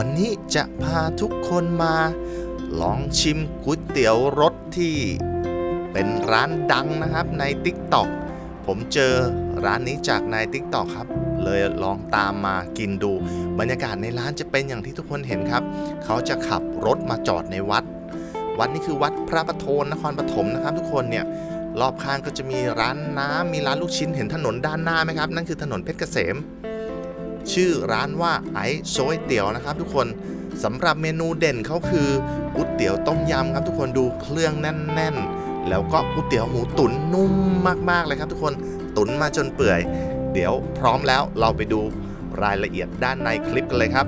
วันนี้จะพาทุกคนมา ลองชิมก๋วยเตี๋ยวรสที่เป็นร้านดังนะครับใน TikTok ผมเจอร้านนี้จากใน TikTok ครับ เลยลองตามมากินดู บรรยากาศในร้านจะเป็นอย่างที่ทุกคนเห็นครับ เขาจะขับรถมาจอดในวัด วัดนี้คือวัดพระประโทนนครปฐมนะครับ ทุกคนเนี่ยรอบข้างก็จะมีร้านน้ำมีร้านลูกชิ้นเห็นถนนด้านหน้าไหมครับ นั่นคือถนนเพชรเกษม ชื่อร้านว่าไอซ์โซยเตี๋ยวนะครับ ทุกคนสำหรับเมนูเด่นเขาคือก๋วยเตี๋ยวต้มยำครับ ทุกคนดูเครื่องแน่น ๆ แล้วก็ก๋วยเตี๋ยวหมูตุ๋นนุ่มมากๆเลยครับ ทุกคนตุ๋นมาจนเปื่อย เดี๋ยวพร้อมแล้วเราไปดูรายละเอียดด้านในคลิปกันเลยครับ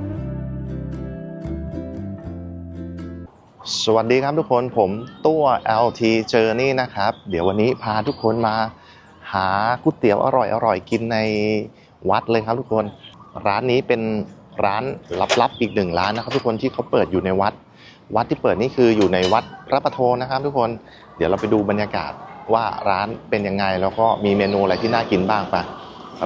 สวัสดีครับทุกคนผมตัว LT Journey นะครับ เดี๋ยววันนี้พาทุกคนมาหาก๋วยเตี๋ยวอร่อยๆกินในวัดเลยครับทุกคน ร้านนี้เป็นร้านลับๆอีกหนึ่งร้านนะครับ ทุกคนที่เขาเปิดอยู่ในวัด วัดที่เปิดนี่คืออยู่ในวัดพระประโทนะครับ ทุกคนเดี๋ยวเราไปดูบรรยากาศว่าร้านเป็นยังไงแล้วก็มีเมนูอะไรที่น่ากินบ้างปะ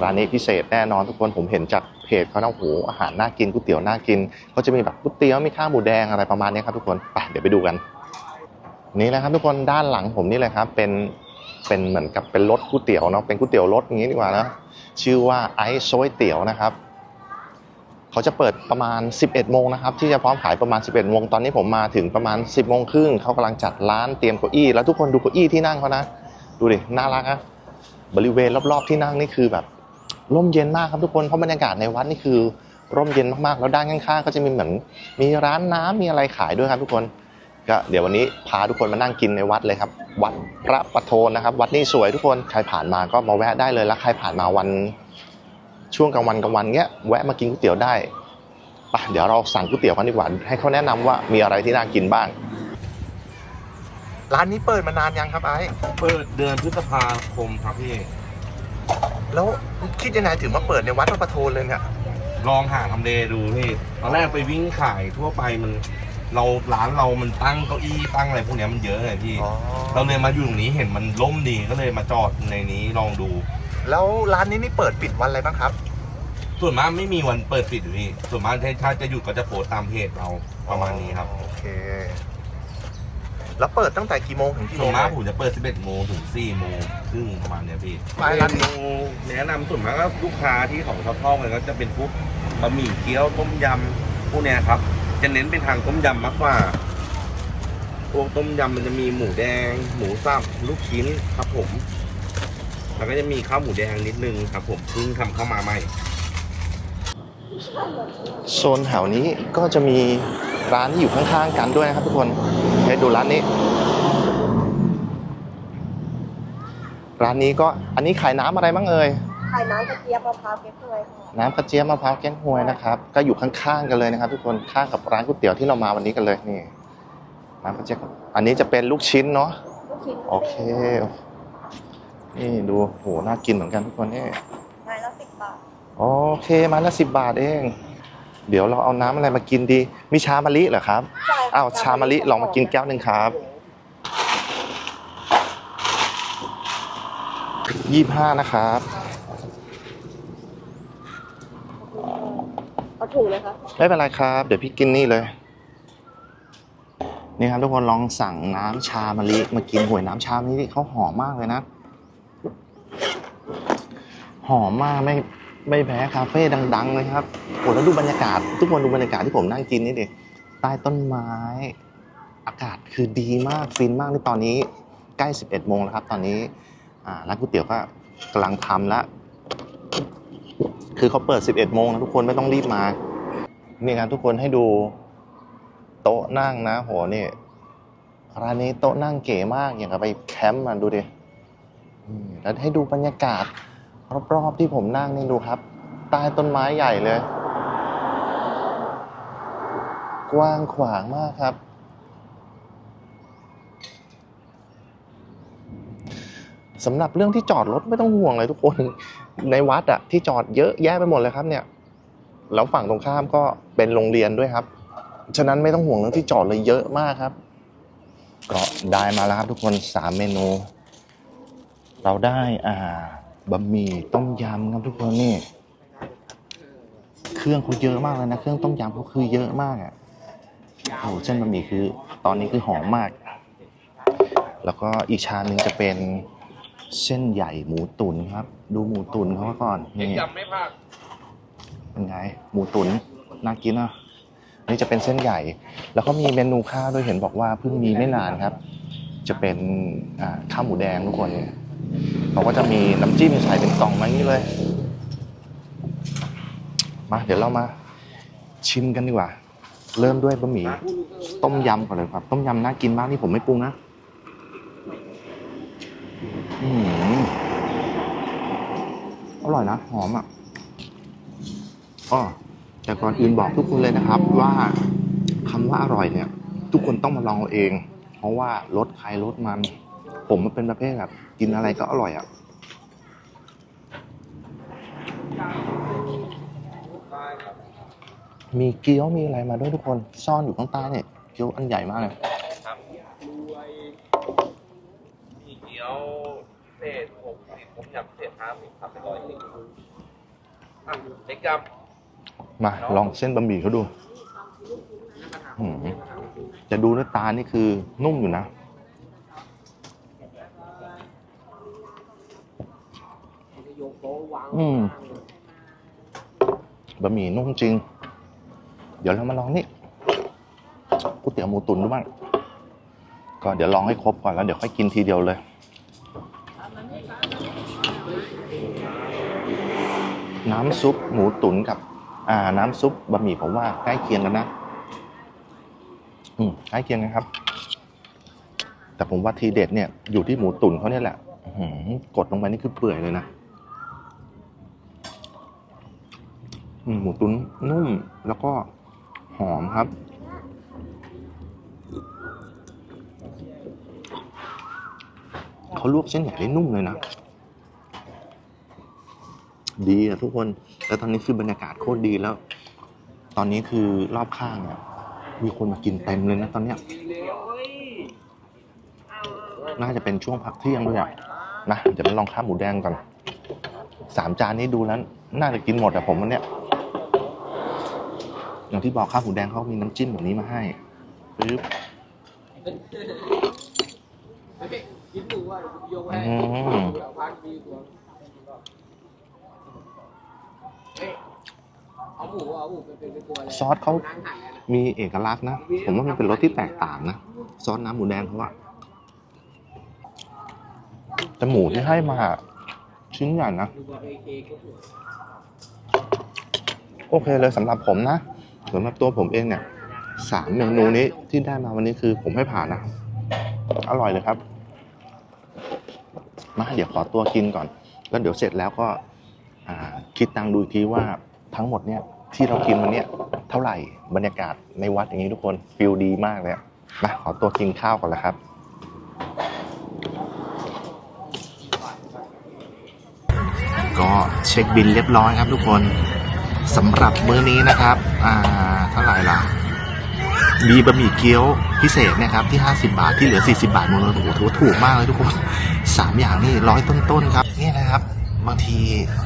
ร้านนี้พิเศษแน่นอนทุกคนผมเห็นจากเพจเขานะโอ้โหอาหารน่ากินก๋วยเตี๋ยวน่ากินเขาจะมีแบบก๋วยเตี๋ยวมีข้าวหมูแดงอะไรประมาณนี้ครับทุกคนไปเดี๋ยวไปดูกัน นี่นะครับทุกคนด้านหลังผมนี่เลยครับเป็นเป็นเหมือนกับเป็นรถก๋วยเตี๋ยวเนาะเป็นก๋วยเตี๋ยวรถอย่างนี้ดีกว่านะชื่อว่าไอซ์โซยเตี๋ยวนะครับ เขาจะเปิดประมาณ 11 โมงนะครับที่จะพร้อมขายประมาณ 11 โมงตอนนี้ผมมาถึงประมาณ 10 โมงครึ่งเขากำลังจัดร้านเตรียมเก้าอี้แล้วทุกคนดูเก้าอี้ที่นั่งเขานะดูดิน่ารักอะบริเวณรอบๆที่นั่งนี่คือแบบร่มเย็นมากครับทุกคนเพราะบรรยากาศในวัดนี่คือร่มเย็นมากๆ แล้วด้านข้างๆก็จะมีเหมือนมีร้านน้ำมีอะไรขายด้วยครับทุกคนก็เดี๋ยววันนี้พาทุกคนมานั่งกินในวัดเลยครับ วัดพระประโทนนะครับ วัดนี่สวยทุกคนใครผ่านมาก็มาแวะได้เลยแล้วใครผ่านมาวัน ช่วงกลางวันกลางวันเงี้ยแวะมากินก๋วยเตี๋ยวได้ไปเดี๋ยวเราสั่งก๋วยเตี๋ยวกันดีกว่าให้เขาแนะนำว่ามีอะไรที่น่ากินบ้าง ร้านนี้เปิดมานานยังครับไอ้เปิดเดือนพฤษภาคมครับพี่ แล้วคิดยังไงถึงมาเปิดในวัดพระประโทนเลยเนี่ยลองหาทำเลดูพี่ตอนแรกไปวิ่งขายทั่วไปมันเราร้านเรามันตั้งเก้าอี้ตั้งอะไรพวกเนี้ยมันเยอะไงพี่ เราเลยมาอยู่ตรงนี้เห็นมันล่มดีก็เลยมาจอดในนี้ลองดู แล้วร้านนี้นี่เปิดปิดวันอะไรบ้างครับ ส่วนมากไม่มีวันเปิดปิดอยู่พี่ส่วนมากถ้าจะหยุดก็จะโพสต์ตามเพจเราประมาณนี้ครับ โอเค แล้วเปิดตั้งแต่กี่โมงถึงกี่ส่โมวงนมากผมจะเปิด 11 โมงถึง 4 โมงครึ่งประมาณเนี้ยพี่ไปร้านเมนี้นูแนะนำส่วนมากก็ลูกค้าที่เขาชอบชอบกันก็จะเป็นพวกบะหมี่เกี๊ยวต้มยำพวกเนี้ยครับ จะเน้นเป็นทางต้มยำมากกว่าพวกต้มยำมันจะมีหมูแดง หมูสับลูกชิ้นครับผม แล้วก็จะมีข้าวหมูแดงนิดนึงครับ ผมเพิ่งทำเข้ามาใหม่ โซนแถวนี้ก็จะมีร้านที่อยู่ข้างๆกันด้วยนะครับทุกคนให้ดูร้านนี้ ร้านนี้ก็อันนี้ขายน้ำอะไรบ้างเอ่ยขายน้ำกระเจี๊ยบมะพร้าวเก๊กฮวยค่ะน้ำกระเจี๊ยบมะพร้าวแก้งหวยนะครับ ก็อยู่ข้างๆกันเลยนะครับ ทุกคนข้างกับร้านก๋วยเตี๋ยวที่เรามาวันนี้กันเลยนี่น้ำกระเจี๊ยบอันนี้จะเป็นลูกชิ้นเนาะลูกชิ้นโอเค นี่ดูโหน่ากินเหมือนกันทุกคนนี่ ไม้ละสิบบาท โอเคไมาละสิบบาทเอง เดี๋ยวเราเอาน้ำอะไรมากินดี มีชามะลิเหรอครับใช่ค่ะอ้าวชามะลิลองมากินแก้วหนึ่งครับยี่ห้านะครับ เอาถุงเลยคะไม่เป็นไรครับ เดี๋ยวพี่กินนี่เลย นี่ครับทุกคนลองสั่งน้ำชามะลิมากินหวยน้ำชามะลิเขาหอมมากเลยนะ หอมมากไม่ ไม่แพ้คาเฟ่ดังๆเลยครับโอ้แล้วดูบรรยากาศ ทุกคนดูบรรยากาศที่ผมนั่งกินนี่ดิใต้ต้นไม้ อากาศคือดีมากฟินมากนี่ตอนนี้ใกล้ 11 โมงแล้วครับ ตอนนี้ร้านก๋วยเตี๋ยวก็กำลังทำแล้วคือเขาเปิด 11 โมงนะทุกคนไม่ต้องรีบมานี่ครับทุกคนให้ดูโต๊ะนั่งนะโหนี่ร้านนี้โต๊ะนั่งเก๋มากอย่างกับไปแคมป์มาดูดิแล้วให้ดูบรรยากาศ รอบๆที่ผมนั่งนี่ดูครับ ใต้ต้นไม้ใหญ่เลย กว้างขวางมากครับ สำหรับเรื่องที่จอดรถไม่ต้องห่วงเลยทุกคน ในวัดอะที่จอดเยอะแยะไปหมดเลยครับเนี่ยแล้วฝั่งตรงข้ามก็เป็นโรงเรียนด้วยครับ ฉะนั้นไม่ต้องห่วงเรื่องที่จอดเลยเยอะมากครับ ก็ได้มาแล้วครับทุกคนสามเมนู เราได้อ่า บะหมี่ต้มยำครับทุกคนนี่ เครื่องเขาเยอะมากเลยนะ เครื่องต้มยำเขาคือเยอะมากอะโอ้โหเส้นบะหมี่คือ ตอนนี้คือหอมมาก แล้วก็อีกชามหนึ่งจะเป็นเส้นใหญ่หมูตุ๋นครับ ดูหมูตุ๋นเขาก่อนนี่ยำไม่พลาดเป็นไง หมูตุ๋นน่ากินอะนี่จะเป็นเส้นใหญ่ แล้วก็มีเมนูข้าวด้วยเห็นบอกว่าเพิ่งมีไม่นานครับ จะเป็นข้าวหมูแดงทุกคนเนี่ย เขาก็จะมีน้ำจิ้มใส่เป็นกล่องมาอย่างนี้เลย มาเดี๋ยวเรามาชิมกันดีกว่า เริ่มด้วยบะหมี่ต้มยำก่อนเลยครับ ต้มยำน่ากินมากนี่ผมไม่ปรุงนะอืมอร่อยนะ หอมอะอ้อแต่ก่อนอื่นบอกทุกคนเลยนะครับ ว่าคำว่าอร่อยเนี่ย ทุกคนต้องมาลองเอาเอง เพราะว่ารสใครรสมัน ผมมันเป็นประเภทแบบกินอะไรก็อร่อยอะมีเกี๊ยวมีอะไรมาด้วยทุกคนซ่อนอยู่ข้างใต้เนี่ยเกี๊ยวอันใหญ่มากเลยครับมีเกี๊ยวเศษหกสิบต้มยำเศษห้าสิบครับเป็นร้อยสิบอะเล็กยำมาลองเส้นบะหมี่เขาดูหืมจะดูด้วยตานี่คือนุ่มอยู่นะ อืมบะหมี่นุ่มจริง เดี๋ยวเรามาลองนี่ก๋วยเตี๋ยวหมูตุ๋นดูบ้างก็เดี๋ยวลองให้ครบก่อนแล้วเดี๋ยวค่อยกินทีเดียวเลยน้ำซุปหมูตุ๋นกับ อ่า น้ำซุปบะหมี่ผมว่าใกล้เคียงกันนะ อืมใกล้เคียงกันครับ แต่ผมว่าทีเด็ดเนี่ยอยู่ที่หมูตุ๋นเขาเนี่ยแหละหกดลงไปนี่คือเปื่อยเลยนะอืม หมูตุ๋นนุ่มแล้วก็หอมครับ เขาลวกเส้นใหญ่ได้นุ่มเลยนะ ดีอะทุกคน แล้วตอนนี้คือบรรยากาศโคตรดีแล้ว ตอนนี้คือรอบข้างเนี่ย มีคนมากินเต็มเลยนะตอนเนี้ย น่าจะเป็นช่วงพักเที่ยงด้วยอะนะ เดี๋ยวมาลองข้าวหมูแดงก่อนสามจานนี้ดูแล้ว น่าจะกินหมดอะผมวันเนี้ย อย่างที่บอกข้าวหมูแดงเขามีน้ำจิ้มแบบนี้มาให้ปึ๊บอืมเอาหมูเอาหมูเป็นเป็นตัวเลยซอสเขามีเอกลักษณ์นะ ผมว่ามันเป็นรสที่แตกต่างนะ ซอสน้ำหมูแดงเขาอะแต่หมูที่ให้มาชิ้นใหญ่นะ โอเคเลยสำหรับผมนะ สำหรับตัวผมเองเนี่ยสามเมนูนี้ที่ได้มาวันนี้คือผมให้ผ่านนะ อร่อยเลยครับ มาเดี๋ยวขอตัวกินก่อน แล้วเดี๋ยวเสร็จแล้วก็คิดตังค์ดูอีกทีว่าทั้งหมดเนี่ยที่เรากินวันนี้เท่าไหร่บรรยากาศในวัดอย่างนี้ทุกคนฟิลดีมากเลยอะมาขอตัวกินข้าวก่อนแล้วครับก็เช็คบินเรียบร้อยครับทุกคน สำหรับมื้อนี้นะครับ อ่าเท่าไหร่ล่ะ มีบะหมี่เกี๊ยวพิเศษนะครับที่ 50 บาทที่เหลือ 40 บาทหมดเลยโอ้โหถือว่าถูกมากเลยทุกคนสามอย่างนี่ร้อยต้นๆครับนี่นะครับ บางที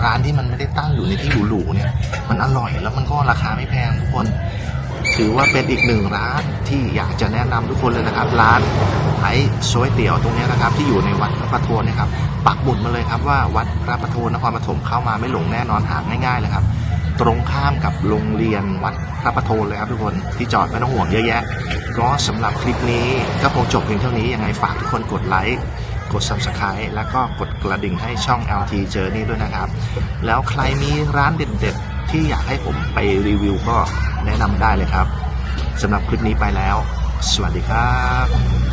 ร้านที่มันไม่ได้ตั้งอยู่ในที่หรูๆเนี่ย มันอร่อยแล้วมันก็ราคาไม่แพงทุกคน ถือว่าเป็นอีกหนึ่งร้านที่อยากจะแนะนำทุกคนเลยนะครับ ร้านไอ้ซวยเตี๋ยวตรงเนี้ยนะครับ ที่อยู่ในวัดพระประโทนนะครับปักหมุดมาเลยครับว่าวัดพระประโทนนครปฐมเข้ามาไม่หลงแน่นอนหาง่ายๆเลยครับ ตรงข้ามกับโรงเรียนวัดพระประโทนเลยครับทุกคนที่จอดไม่ต้องห่วงเยอะแยะ ก็สำหรับคลิปนี้ก็คงจบเพียงเท่านี้ยังไงฝากทุกคนกดไลค์กด subscribe แล้วก็กดกระดิ่งให้ช่อง LT Journey ด้วยนะครับ แล้วใครมีร้านเด็ดๆ ที่อยากให้ผมไปรีวิวก็แนะนำได้เลยครับสำหรับคลิปนี้ไปแล้ว สวัสดีครับ